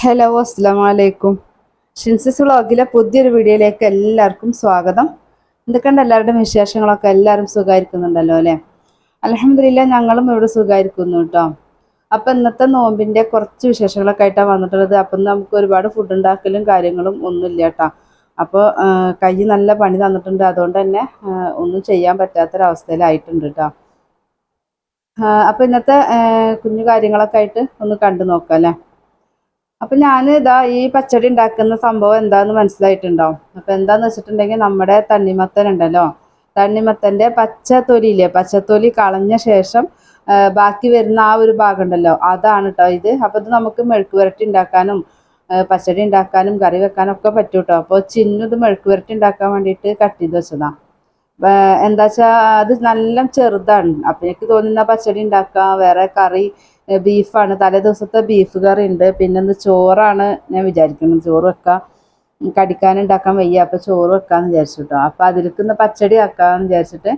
Hello അസ്സാം ഷിൻസിസ് വ്ളോഗിലെ പുതിയൊരു വീഡിയോയിലേക്ക് എല്ലാവർക്കും സ്വാഗതം. എന്തൊക്കെയുണ്ട് എല്ലാവരുടെയും വിശേഷങ്ങളൊക്കെ? എല്ലാവരും സുഖമായിരിക്കുന്നുണ്ടല്ലോ അല്ലേ? അലഹമില്ല ഞങ്ങളും ഇവിടെ സുഖമായിരിക്കുന്നു കേട്ടോ. അപ്പം ഇന്നത്തെ നോമ്പിന്റെ കുറച്ച് വിശേഷങ്ങളൊക്കെ ആയിട്ടാണ് വന്നിട്ടുള്ളത്. അപ്പം നമുക്ക് ഒരുപാട് ഫുഡ് ഉണ്ടാക്കലും കാര്യങ്ങളും ഒന്നുമില്ല കേട്ടോ. അപ്പോൾ കൈ നല്ല പണി തന്നിട്ടുണ്ട്. അതുകൊണ്ട് തന്നെ ഒന്നും ചെയ്യാൻ പറ്റാത്തൊരവസ്ഥയിലായിട്ടുണ്ട് കേട്ടോ. അപ്പം ഇന്നത്തെ കുഞ്ഞു കാര്യങ്ങളൊക്കെ ആയിട്ട് ഒന്ന് കണ്ടു നോക്കാം അല്ലേ? അപ്പൊ ഞാൻ ഇതാ ഈ പച്ചടി ഉണ്ടാക്കുന്ന സംഭവം എന്താന്ന് മനസ്സിലായിട്ടുണ്ടോ? അപ്പൊ എന്താന്ന് വെച്ചിട്ടുണ്ടെങ്കിൽ നമ്മുടെ തണ്ണിമത്തൻ ഉണ്ടല്ലോ. തണ്ണിമത്തന്റെ പച്ച തൊലിയില്ലേ പച്ചത്തൊലി കളഞ്ഞ ശേഷം ബാക്കി വരുന്ന ആ ഒരു ഭാഗം ഉണ്ടല്ലോ. അതാണ് കേട്ടോ ഇത്. അപ്പൊ ഇത് നമുക്ക് മെഴുക്ക് പുരട്ടി ഉണ്ടാക്കാനും പച്ചടി ഉണ്ടാക്കാനും കറി വെക്കാനും ഒക്കെ പറ്റും കേട്ടോ അപ്പോൾ ചിന്നു ഇത് മെഴുക്ക് പുരട്ടി ഉണ്ടാക്കാൻ വേണ്ടിയിട്ട് കട്ട് ചെയ്ത് വെച്ചതാ. എന്താ അത് നല്ല ചെറുതാണ്. അപ്പൊ എനിക്ക് തോന്നുന്ന പച്ചടി ഉണ്ടാക്കാം വേറെ കറി ബീഫാണ്. തലേ ദിവസത്തെ ബീഫ് കറി ഉണ്ട് പിന്നെ ഒന്ന് ചോറാണ് ഞാൻ വിചാരിക്കുന്നത്. ചോറ് വെക്കാം. കടിക്കാനുണ്ടാക്കാൻ വയ്യ. അപ്പം ചോറ് വെക്കാമെന്ന് വിചാരിച്ചു കേട്ടോ അപ്പൊ അതിലേക്ക് ഒന്ന് പച്ചടി ആക്കാമെന്ന് വിചാരിച്ചിട്ട്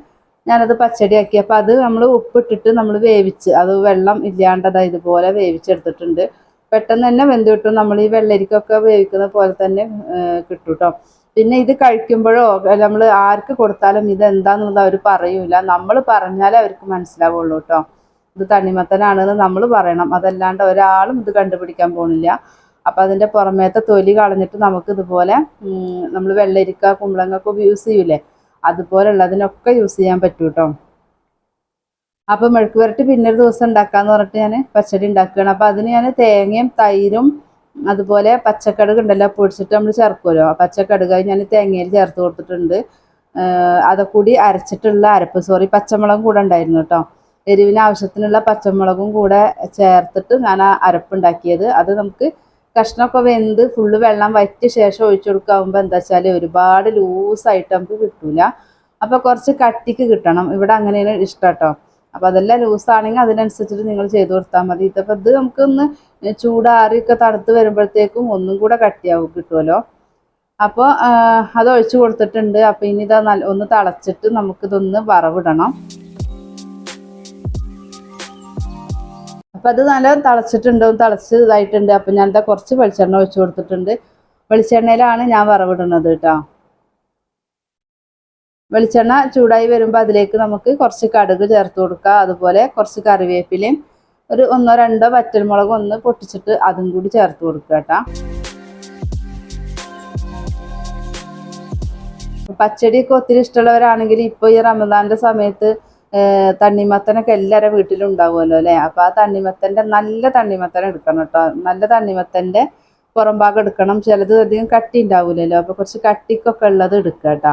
ഞാനത് പച്ചടി ആക്കി. അപ്പം അത് നമ്മൾ ഉപ്പിട്ടിട്ട് നമ്മൾ വേവിച്ച് അത് വെള്ളം ഇല്ലാണ്ടത് ഇതുപോലെ വേവിച്ചെടുത്തിട്ടുണ്ട്. പെട്ടെന്ന് തന്നെ വെന്ത് കിട്ടും. നമ്മൾ ഈ വെള്ളരിക്കൊക്കെ വേവിക്കുന്ന പോലെ തന്നെ കിട്ടും കേട്ടോ പിന്നെ ഇത് കഴിക്കുമ്പോഴോ നമ്മൾ ആർക്ക് കൊടുത്താലും ഇത് എന്താണെന്നുള്ളത് അവർ പറയൂല. നമ്മൾ പറഞ്ഞാലേ അവർക്ക് മനസ്സിലാവുള്ളൂ കേട്ടോ ഇത് തണ്ണിമത്തനാണെന്ന് നമ്മൾ പറയണം. അതല്ലാണ്ട് ഒരാളും ഇത് കണ്ടുപിടിക്കാൻ പോണില്ല. അപ്പം അതിന്റെ പുറമേത്തെ തൊലി കളഞ്ഞിട്ട് നമുക്ക് ഇതുപോലെ നമ്മൾ വെള്ളരിക്ക കുമ്പളങ്ങൊക്കെ യൂസ് ചെയ്യൂലേ? അതുപോലുള്ളതിനൊക്കെ യൂസ് ചെയ്യാൻ പറ്റും കേട്ടോ അപ്പം മെഴുക്ക് പുരട്ടി പിന്നെ ഒരു ദിവസം ഉണ്ടാക്കാന്ന് പറഞ്ഞിട്ട് ഞാൻ പച്ചടി ഉണ്ടാക്കുകയാണ്. അപ്പം അതിന് ഞാൻ തേങ്ങയും തൈരും അതുപോലെ പച്ചക്കടുക് ഉണ്ടല്ലോ പൊടിച്ചിട്ട് നമ്മൾ ചേർക്കുമല്ലോ ആ പച്ചക്കടുക് ഞാൻ തേങ്ങയിൽ ചേർത്ത് കൊടുത്തിട്ടുണ്ട്. അതൊക്കെ കൂടി അരച്ചിട്ടുള്ള അരപ്പ് സോറി പച്ചമുളകും കൂടെ ഉണ്ടായിരുന്നു കേട്ടോ എരിവിന് ആവശ്യത്തിനുള്ള പച്ചമുളകും കൂടെ ചേർത്തിട്ട് ഞാൻ ആ അരപ്പുണ്ടാക്കിയത്. അത് നമുക്ക് കഷ്ണമൊക്കെ വെന്ത് ഫുള്ള് വെള്ളം വറ്റിയ ശേഷം ഒഴിച്ചു കൊടുക്കാവുമ്പോൾ എന്താ വെച്ചാൽ ഒരുപാട് ലൂസായിട്ട് നമുക്ക് കിട്ടൂല. അപ്പോൾ കുറച്ച് കട്ടിക്ക് കിട്ടണം. ഇവിടെ അങ്ങനെയാണ് ഇഷ്ടം കേട്ടോ അപ്പോൾ അതെല്ലാം ലൂസാണെങ്കിൽ അതിനനുസരിച്ചിട്ട് നിങ്ങൾ ചെയ്ത് കൊടുത്താൽ മതി. ഇതപ്പോ ഇത് നമുക്കൊന്ന് ചൂടാറിയൊക്കെ തണുത്ത് വരുമ്പോഴത്തേക്കും ഒന്നും കൂടെ കട്ടിയാവും കിട്ടുമല്ലോ അപ്പോൾ അത് ഒഴിച്ചു കൊടുത്തിട്ടുണ്ട്. അപ്പോൾ ഇനി ഇതാ ഒന്ന് തിളച്ചിട്ട് നമുക്കിതൊന്ന് വറവിടണം. അപ്പം അത് നല്ല തിളച്ചിട്ടുണ്ട് ഒന്ന് തിളച്ച് ഇതായിട്ടുണ്ട്. അപ്പം ഞാൻ എന്താ കുറച്ച് വെളിച്ചെണ്ണ ഒഴിച്ചു കൊടുത്തിട്ടുണ്ട്. വെളിച്ചെണ്ണയിലാണ് ഞാൻ വറവിടുന്നത് കേട്ടോ. വെളിച്ചെണ്ണ ചൂടായി വരുമ്പോൾ അതിലേക്ക് നമുക്ക് കുറച്ച് കടുക് ചേർത്ത് കൊടുക്കുക അതുപോലെ കുറച്ച് കറിവേപ്പിലയും ഒരു ഒന്നോ രണ്ടോ വറ്റൽമുളക് ഒന്ന് പൊട്ടിച്ചിട്ട് അതും കൂടി ചേർത്ത് കൊടുക്കുക കേട്ടോ. പച്ചടിയൊക്കെ ഒത്തിരി ഇഷ്ടമുള്ളവരാണെങ്കിൽ ഇപ്പോൾ ഈ റമദാന്റെ സമയത്ത് തണ്ണിമത്തനൊക്കെ എല്ലാവരുടെ വീട്ടിലും ഉണ്ടാവുമല്ലോ അല്ലേ? അപ്പോൾ ആ തണ്ണിമത്തന്റെ നല്ല തണ്ണിമത്തൻ എടുക്കണം കേട്ടോ. നല്ല തണ്ണിമത്തന്റെ പുറം ഭാഗം എടുക്കണം. ചിലത് അധികം കട്ടി ഉണ്ടാവില്ലല്ലോ അപ്പോൾ കുറച്ച് കട്ടിക്കൊക്കെ ഉള്ളത് എടുക്കുക കേട്ടോ.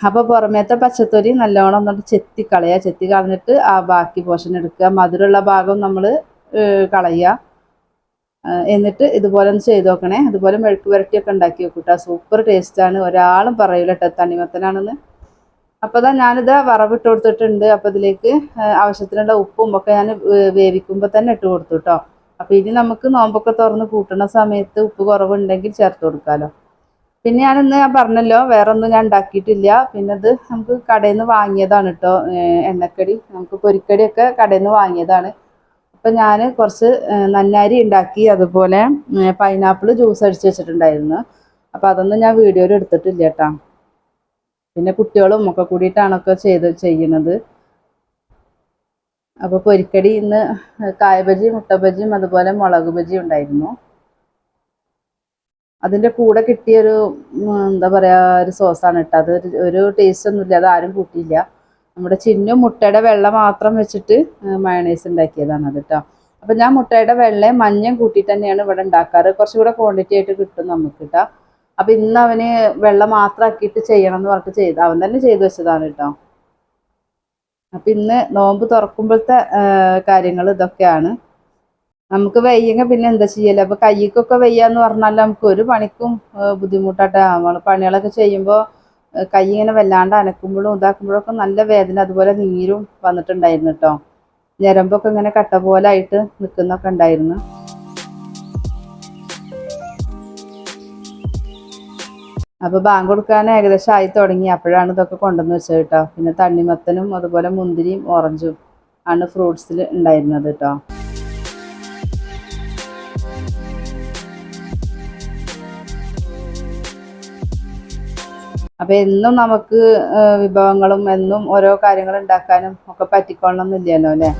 അപ്പോൾ പുറമേത്തെ പച്ചത്തൊലി നല്ലോണം എന്നിട്ട് ചെത്തി കളയുക. ചെത്തി കളഞ്ഞിട്ട് ആ ബാക്കി പോർഷൻ എടുക്കുക. മധുരമുള്ള ഭാഗം നമ്മൾ കളയുക. എന്നിട്ട് ഇതുപോലെ ഒന്ന് ചെയ്ത് നോക്കണേ. അതുപോലെ മെഴുക്ക് പുരട്ടിയൊക്കെ ഉണ്ടാക്കി വെക്കൂട്ടോ സൂപ്പർ ടേസ്റ്റാണ് ഒരാളും പറയൂല കേട്ടോ തണ്ണിമത്തനാണെന്ന്. അപ്പോൾ ഇതാ ഞാനിത് വറവിട്ട് കൊടുത്തിട്ടുണ്ട്. അപ്പോൾ ഇതിലേക്ക് ആവശ്യത്തിനുള്ള ഉപ്പും ഒക്കെ ഞാൻ വേവിക്കുമ്പോൾ തന്നെ ഇട്ട് കൊടുത്തു കേട്ടോ അപ്പോൾ ഇനി നമുക്ക് നോമ്പൊക്കെ തുറന്ന് കൂട്ടുന്ന സമയത്ത് ഉപ്പ് കുറവുണ്ടെങ്കിൽ ചേർത്ത് കൊടുക്കാലോ. പിന്നെ ഞാനിന്ന് ഞാൻ പറഞ്ഞല്ലോ വേറെ ഒന്നും ഞാൻ ഉണ്ടാക്കിയിട്ടില്ല. പിന്നെ അത് നമുക്ക് കടയിൽ നിന്ന് വാങ്ങിയതാണ് കേട്ടോ എണ്ണക്കടി നമുക്ക് പൊരിക്കടിയൊക്കെ കടയിൽ നിന്ന് വാങ്ങിയതാണ്. അപ്പം ഞാൻ കുറച്ച് നന്നാരി ഉണ്ടാക്കി. അതുപോലെ പൈനാപ്പിൾ ജ്യൂസ് അടിച്ച് വെച്ചിട്ടുണ്ടായിരുന്നു. അപ്പോൾ അതൊന്നും ഞാൻ വീഡിയോയിൽ എടുത്തിട്ടില്ല കേട്ടോ പിന്നെ കുട്ടികളും ഒക്കെ കൂടിയിട്ടാണൊക്കെ ചെയ്ത് ചെയ്യുന്നത്. അപ്പോൾ പൊരിക്കടി ഇന്ന് കായബജി മുട്ടബജിയും അതുപോലെ മുളക് ബജിയും ഉണ്ടായിരുന്നു. അതിന്റെ കൂടെ കിട്ടിയൊരു എന്താ പറയുക ഒരു സോസാണ് കേട്ടോ. അത് ഒരു- ടേസ്റ്റ് ഒന്നുമില്ല അത് ആരും കൂട്ടിയില്ല. നമ്മുടെ ചിന്നും മുട്ടയുടെ വെള്ള മാത്രം വെച്ചിട്ട് മയണൈസ് ഉണ്ടാക്കിയതാണ് അത് കേട്ടോ. അപ്പം ഞാൻ മുട്ടയുടെ വെള്ളയും മഞ്ഞയും കൂട്ടിയിട്ട് തന്നെയാണ് ഇവിടെ ഉണ്ടാക്കാറ്. കുറച്ചുകൂടെ ക്വാണ്ടിറ്റി ആയിട്ട് കിട്ടും നമുക്ക് കേട്ടോ. അപ്പം ഇന്ന് അവന് വെള്ളം മാത്രമാക്കിയിട്ട് ചെയ്യണം എന്ന് പറഞ്ഞിട്ട് ചെയ്ത് അവൻ തന്നെ ചെയ്തു വെച്ചതാണ് കേട്ടോ. അപ്പം ഇന്ന് നോമ്പ് തുറക്കുമ്പോഴത്തെ കാര്യങ്ങൾ ഇതൊക്കെയാണ്. നമുക്ക് വയ്യെങ്കിൽ പിന്നെ എന്താ ചെയ്യല്ലേ അപ്പൊ കൈക്കൊക്കെ വയ്യാന്ന് പറഞ്ഞാൽ നമുക്ക് ഒരു പണിക്കും ബുദ്ധിമുട്ടായിട്ട് നമ്മൾ പണികളൊക്കെ ചെയ്യുമ്പോൾ കൈ ഇങ്ങനെ വല്ലാണ്ട് അനക്കുമ്പോഴും ഇതാക്കുമ്പോഴും ഒക്കെ നല്ല വേദന അതുപോലെ നീരും വന്നിട്ടുണ്ടായിരുന്നു കേട്ടോ. ഞരമ്പൊക്കെ ഇങ്ങനെ കട്ട പോലെ ആയിട്ട് നിൽക്കുന്നൊക്കെ ഉണ്ടായിരുന്നു. അപ്പോൾ ബാങ്ക് കൊടുക്കാൻ ഏകദേശം ആയി തുടങ്ങി. അപ്പോഴാണ് ഇതൊക്കെ കൊണ്ടുവന്ന് വെച്ചത് കേട്ടോ. പിന്നെ തണ്ണിമത്തനും അതുപോലെ മുന്തിരിയും ഓറഞ്ചും ആണ് ഫ്രൂട്ട്സിൽ ഉണ്ടായിരുന്നത് കേട്ടോ. അപ്പോൾ എന്നും നമുക്ക് വിഭവങ്ങളും എന്നും ഓരോ കാര്യങ്ങളും ഉണ്ടാക്കാനും ഒക്കെ പറ്റിക്കൊള്ളണം എന്നില്ലല്ലോ അല്ലേ?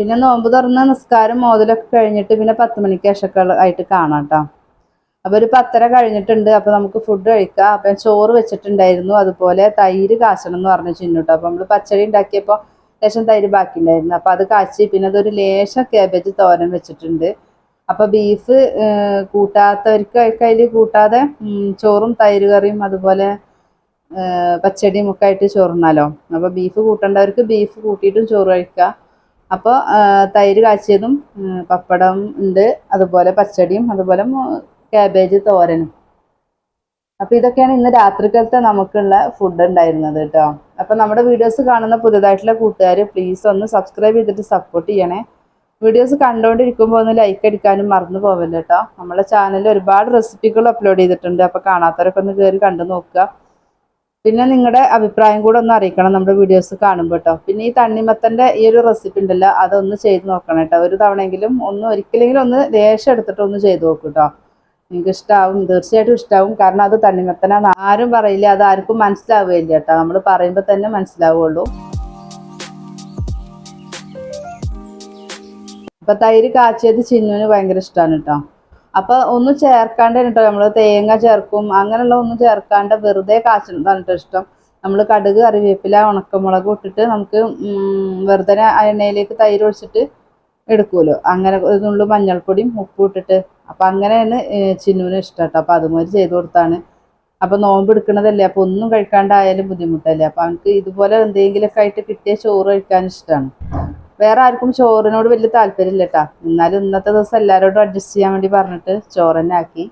പിന്നെ നോമ്പ് തുറന്ന് നിസ്കാരം മോതിലൊക്കെ കഴിഞ്ഞിട്ട് പിന്നെ പത്ത് മണിക്ക് ശേഷമൊക്കെ ആയിട്ട് കാണാം കേട്ടോ. അപ്പൊ ഒരു പത്തര കഴിഞ്ഞിട്ടുണ്ട്. അപ്പോൾ നമുക്ക് ഫുഡ് കഴിക്കാം. അപ്പൊ ചോറ് വെച്ചിട്ടുണ്ടായിരുന്നു. അതുപോലെ തൈര് കാച്ചണം എന്ന് പറഞ്ഞു ചിന്നുട്ടോ അപ്പോൾ നമ്മൾ പച്ചടി ഉണ്ടാക്കിയപ്പോൾ ലേശം തൈര് ബാക്കി ഉണ്ടായിരുന്നു അപ്പൊ അത് കാച്ചി പിന്നെ അതൊരു ലേശം കേബേജ് തോരൻ വെച്ചിട്ടുണ്ട്. അപ്പോൾ ബീഫ് കൂട്ടാത്തവർക്ക് അതിൽ കൂട്ടാതെ ചോറും തൈര് കറിയും അതുപോലെ പച്ചടിയും ഒക്കെ ആയിട്ട് ചോറുണ്ണാലോ. അപ്പൊ ബീഫ് കൂട്ടേണ്ടവർക്ക് ബീഫ് കൂട്ടിയിട്ടും ചോറ് കഴിക്കാം. അപ്പോൾ തൈര് കാച്ചിയതും പപ്പടം ഉണ്ട് അതുപോലെ പച്ചടിയും അതുപോലെ ക്യാബേജ് തോരനും. അപ്പോൾ ഇതൊക്കെയാണ് ഇന്ന് രാത്രിക്കാലത്തെ നമുക്കുള്ള ഫുഡ് ഉണ്ടായിരുന്നത് കേട്ടോ. അപ്പോൾ നമ്മുടെ വീഡിയോസ് കാണുന്ന പുതുതായിട്ടുള്ള കൂട്ടുകാർ പ്ലീസ് ഒന്ന് സബ്സ്ക്രൈബ് ചെയ്തിട്ട് സപ്പോർട്ട് ചെയ്യണേ. വീഡിയോസ് കണ്ടുകൊണ്ടിരിക്കുമ്പോൾ ഒന്ന് ലൈക്ക് അടിക്കാനും മറന്നു പോവല്ലോ കേട്ടോ. നമ്മളെ ചാനലിൽ ഒരുപാട് റെസിപ്പികൾ അപ്ലോഡ് ചെയ്തിട്ടുണ്ട്. അപ്പോൾ കാണാത്തവരൊക്കെ ഒന്ന് കയറി കണ്ടു നോക്കുക. പിന്നെ നിങ്ങളുടെ അഭിപ്രായം കൂടെ ഒന്ന് അറിയിക്കണം നമ്മുടെ വീഡിയോസ് കാണുമ്പോൾ കേട്ടോ പിന്നെ ഈ തണ്ണിമത്തന്റെ ഈ ഒരു റെസിപ്പി ഉണ്ടല്ലോ അതൊന്ന് ചെയ്ത് നോക്കണം കേട്ടോ ഒരു തവണയെങ്കിലും ഒന്ന് ഒരിക്കലെങ്കിലും ഒന്ന് ലേശം എടുത്തിട്ട് ഒന്ന് ചെയ്ത് നോക്കൂ കേട്ടോ നിങ്ങൾക്ക് ഇഷ്ടാവും തീർച്ചയായിട്ടും ഇഷ്ടാവും. കാരണം അത് തണ്ണിമത്തനാന്ന് ആരും പറയില്ല അത് ആർക്കും മനസ്സിലാവുകയില്ല കേട്ടോ നമ്മൾ പറയുമ്പോൾ തന്നെ മനസ്സിലാവുള്ളൂ. അപ്പം തൈര് കാച്ചിയത് ചിന്നുവിന് ഭയങ്കര ഇഷ്ടമാണ് കേട്ടോ അപ്പൊ ഒന്നും ചേർക്കാണ്ട് കേട്ടോ നമ്മൾ തേങ്ങ ചേർക്കും അങ്ങനെയുള്ള ഒന്നും ചേർക്കാണ്ട് വെറുതെ കാച്ചുന്നതാണ് കേട്ടോ ഇഷ്ടം. നമ്മൾ കടുക് കറിവേപ്പില ഉണക്കമുളക് ഇട്ടിട്ട് നമുക്ക് വെറുതെ എണ്ണയിലേക്ക് തൈര് ഒഴിച്ചിട്ട് എടുക്കുമല്ലോ അങ്ങനെ ഇതിനുള്ള മഞ്ഞൾപ്പൊടിയും ഉപ്പും ഇട്ടിട്ട്. അപ്പൊ അങ്ങനെയാണ് ചിന്നുവിന് ഇഷ്ടം കേട്ടോ അപ്പൊ അതുമാതിരി ചെയ്ത് കൊടുത്താണ്. അപ്പൊ നോമ്പ് എടുക്കണതല്ലേ അപ്പൊ ഒന്നും കഴിക്കാണ്ടായാലും ബുദ്ധിമുട്ടല്ലേ. അപ്പൊ അവനക്ക് ഇതുപോലെ എന്തെങ്കിലുമൊക്കെ ആയിട്ട് കിട്ടിയ ചോറ് കഴിക്കാൻ ഇഷ്ടമാണ് വേറെ ആർക്കും ചോറിനോട് വലിയ താല്പര്യമില്ല കേട്ടാ എന്നാലും ഇന്നത്തെ ദിവസം എല്ലാവരോടും അഡ്ജസ്റ്റ് ചെയ്യാൻ വേണ്ടി പറഞ്ഞിട്ട് ചോറ് തന്നെ ആക്കി.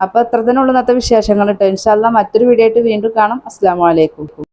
അപ്പൊ ഇത്ര തന്നെ ഉള്ളു ഇന്നത്തെ വിശേഷങ്ങൾ കേട്ടോ. ഇൻഷാല്ല മറ്റൊരു വീഡിയോ ആയിട്ട് വീണ്ടും കാണാം. അസ്സാം വലൈക്കും